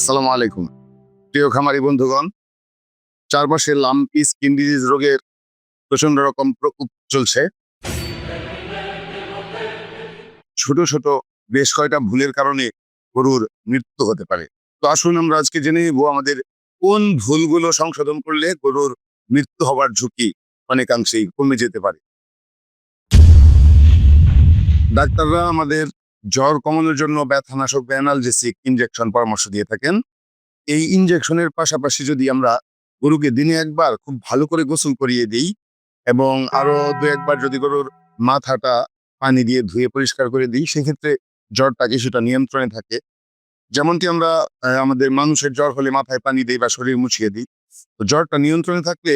আসসালামু আলাইকুম। প্রিয় খামারি বন্ধুগণ, চারপাশে লাম্পি, স্কিন ডিজিজ রোগের প্রচণ্ড রকম প্রকোপ চলছে। ছোট ছোট, বেশ কয়টা ভুলের কারণে গরুর মৃত্যু হতে পারে। তো আসুন আমরা আজকে জেনে নেব আমাদের কোন ভুলগুলো সংশোধন করলে গরুর মৃত্যু হওয়ার ঝুঁকি অনেকাংশেই কমে যেতে পারে। ডাক্তাররা আমাদের জ্বর কমানোর জন্য ব্যথানাশক বা অ্যানালজেসিক ইনজেকশন পরামর্শ দিয়ে থাকেন। এই ইনজেকশনের পাশাপাশি যদি আমরা গরুকে দিনে একবার খুব ভালো করে গোসল করিয়ে দিই এবং আরও দু একবার যদি গরুর মাথাটা পানি দিয়ে ধুয়ে পরিষ্কার করে দিই, সেক্ষেত্রে জ্বরটা কিছুটা নিয়ন্ত্রণে থাকে। যেমনটি আমরা আমাদের মানুষের জ্বর হলে মাথায় পানি দিই বা শরীর মুছিয়ে দিই। তো জ্বরটা নিয়ন্ত্রণে থাকলে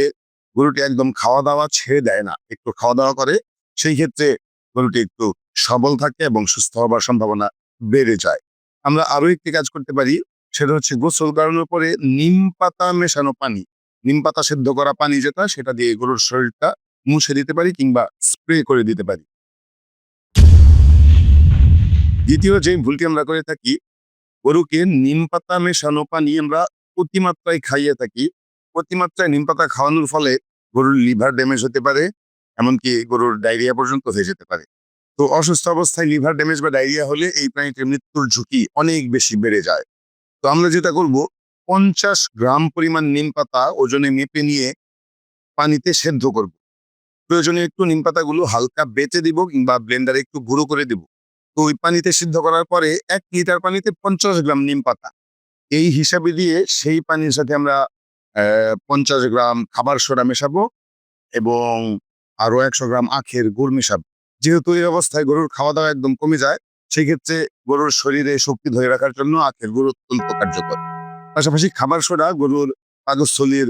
গরুটি একদম খাওয়া দাওয়া ছেড়ে দেয় না, একটু খাওয়া দাওয়া করে। সেই ক্ষেত্রে গরুটি একটু সবল থাকে এবং সুস্থ হবার সম্ভাবনা বেড়ে যায়। আমরা আরও একটি কাজ করতে পারি, সেটা হচ্ছে গোসল করানোর পরে নিম পাতা মেশানো পানি। নিম পাতা সেদ্ধ করা পানি যেটা, সেটা দিয়ে গরুর শরীরটা মুছে দিতে পারি কিংবা স্প্রে করে দিতে পারি। দ্বিতীয় যে ভুলটি আমরা করে থাকি, গরুকে নিম পাতা মেশানো পানি আমরা অতিমাত্রায় খাইয়ে থাকি। অতিমাত্রায় নিম পাতা খাওয়ানোর ফলে গরুর লিভার ড্যামেজ হতে পারে, এমনকি গরুর ডায়রিয়া পর্যন্ত হয়ে যেতে পারে। তো অসুস্থ অবস্থায় লিভার ড্যামেজ বা ডায়রিয়া হলে এই প্রাণীটির মৃত্যুর ঝুঁকি অনেক বেশি বেড়ে যায়। তো আমরা যেটা করব, পঞ্চাশ গ্রাম পরিমাণ নিম পাতা ওজনে মেপে নিয়ে পানিতে সেদ্ধ করব। প্রয়োজনে একটু নিম পাতাগুলো হালকা বেটে দিব কিংবা ব্লেন্ডারে একটু গুঁড়ো করে দিব। তো ওই পানিতে সিদ্ধ করার পরে এক লিটার পানিতে পঞ্চাশ গ্রাম নিম পাতা। এই হিসাবে দিয়ে সেই পানির সাথে আমরা পঞ্চাশ গ্রাম খাবার সোডা মেশাবো এবং আরও একশো গ্রাম আখের গুড় মেশাবো। যেহেতু এই অবস্থায় গরুর খাওয়া দাওয়া একদম কমে যায় সেই ক্ষেত্রে গরুর শরীরে শক্তি ধরে রাখার জন্য আখের গুড় অত্যন্ত কার্যকর। পাশাপাশি খাবার সোডা গরুর পাকস্থলীর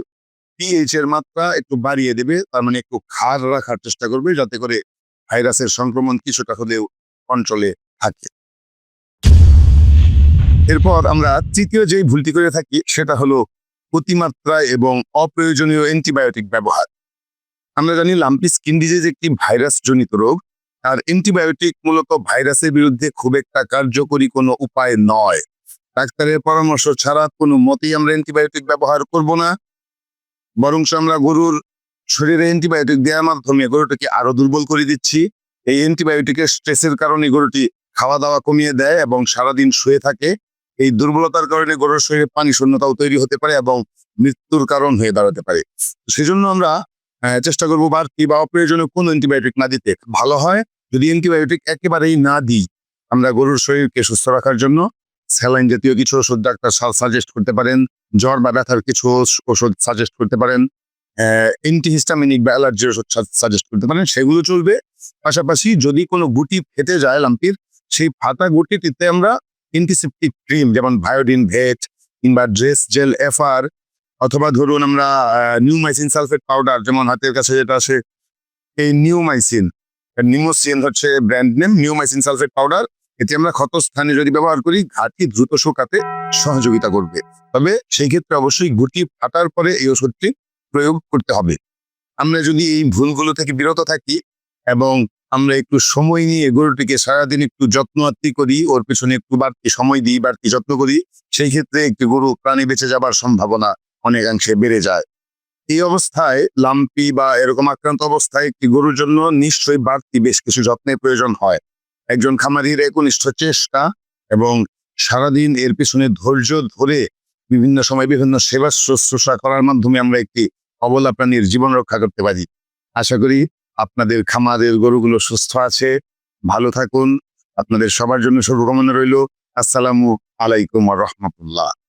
পিএইচ এর মাত্রা একটু বাড়িয়ে দেবে, তার মানে একটু খার রাখার চেষ্টা করবে, যাতে করে ভাইরাসের সংক্রমণ কিছুটা হলেও কন্ট্রোলে থাকে। এরপর আমরা তৃতীয় যেই ভুলটি করে থাকি, সেটা হলো অতিমাত্রায় এবং অপ্রয়োজনীয় অ্যান্টিবায়োটিক ব্যবহার। আমরা জানি লাম্পি স্কিন ডিজিজ একটি ভাইরাস জনিত রোগ আর অ্যান্টিবায়োটিক মূলত ভাইরাসের বিরুদ্ধে খুব একটা কার্যকরী কোনো উপায় নয়। ডাক্তারের পরামর্শ ছাড়া কোনো মতেই আমরা অ্যান্টিবায়োটিক ব্যবহার করব না। বরং আমরা গরুর শরীরে অ্যান্টিবায়োটিক দেওয়ার মাধ্যমে গরুটাকে আরও দুর্বল করে দিচ্ছি। এই অ্যান্টিবায়োটিকের স্ট্রেসের কারণে গরুটি খাওয়া দাওয়া কমিয়ে দেয় এবং সারাদিন শুয়ে থাকে। এই দুর্বলতার কারণে গরুর শরীরে পানি শূন্যতাও তৈরি হতে পারে এবং মৃত্যুর কারণ হয়ে দাঁড়াতে পারে। সেজন্য আমরা চেষ্টা করব বাড়তি বা অপ্রয়োজনীয় কোনো অ্যান্টিবায়োটিক না দিতে। ভালো হয় যদি অ্যান্টিবায়োটিক একেবারেই না দিই, আমরা গরুর শরীরকে সুস্থ রাখার জন্য স্যালাইন জাতীয় কিছু ওষুধ ডাক্তার সাজেস্ট করতে পারেন, জ্বর বা ব্যথার কিছু ওষ- ওষুধ সাজেস্ট করতে পারেন অ্যান্টিহিস্টামিনিক বা অ্যালার্জির ওষুধ সাজেস্ট করতে পারেন, সেগুলো চলবে। পাশাপাশি যদি কোনো গুটি ফেটে যায় লাম্পির, সেই ফাটা গুটিটিতে আমরা অ্যান্টিসেপটিক ক্রিম যেমন ভায়োডিন ভেট কিংবা ড্রেস জেল এফআর অথবা ধরুন আমরা নিউমাইসিন সালফেট পাউডার যেমন হাতের কাছে যেটা আছে এই নিউমাইসিন নিউমোসিন হচ্ছে brand name neomycin sulphate powder এতে আমরা ক্ষতস্থানে যদি ব্যবহার করি ঘাটি দ্রুত শুকাতে সহযোগিতা করবে। তবে সেই ক্ষেত্রে অবশ্যই গুটি ফাটার পরে এই ওষুধটি প্রয়োগ করতে হবে। আমরা যদি এই ভুলগুলো থেকে বিরত থাকি এবং আমরা একটু সময় নিয়ে গরুটিকে সারাদিন একটু যত্ন আত্মি করি, ওর পেছনে একটু বাড়তি সময় দিই, বাড়তি যত্ন করি, সেই ক্ষেত্রে একটি গরু প্রাণী বেঁচে যাবার সম্ভাবনা অনেকাংশে বেড়ে যায়। এই অবস্থায় লাম্পি বা এরকম আক্রান্ত অবস্থায় একটি গরুর জন্য নিশ্চয়ই বাড়তি বেশ কিছু যত্নের প্রয়োজন হয়। একজন খামারির একনিষ্ঠ চেষ্টা এবং সারাদিন এর পিছনে ধৈর্য ধরে বিভিন্ন সময় বিভিন্ন সেবা শুশ্রূষা করার মাধ্যমে আমরা একটি অবলা প্রাণীর জীবন রক্ষা করতে পারি। আশা করি আপনাদের খামারের গরুগুলো সুস্থ আছে, ভালো থাকুন, আপনাদের সবার জন্য শুভকামনা রইল। আসসালামু আলাইকুম রহমতুল্লাহ।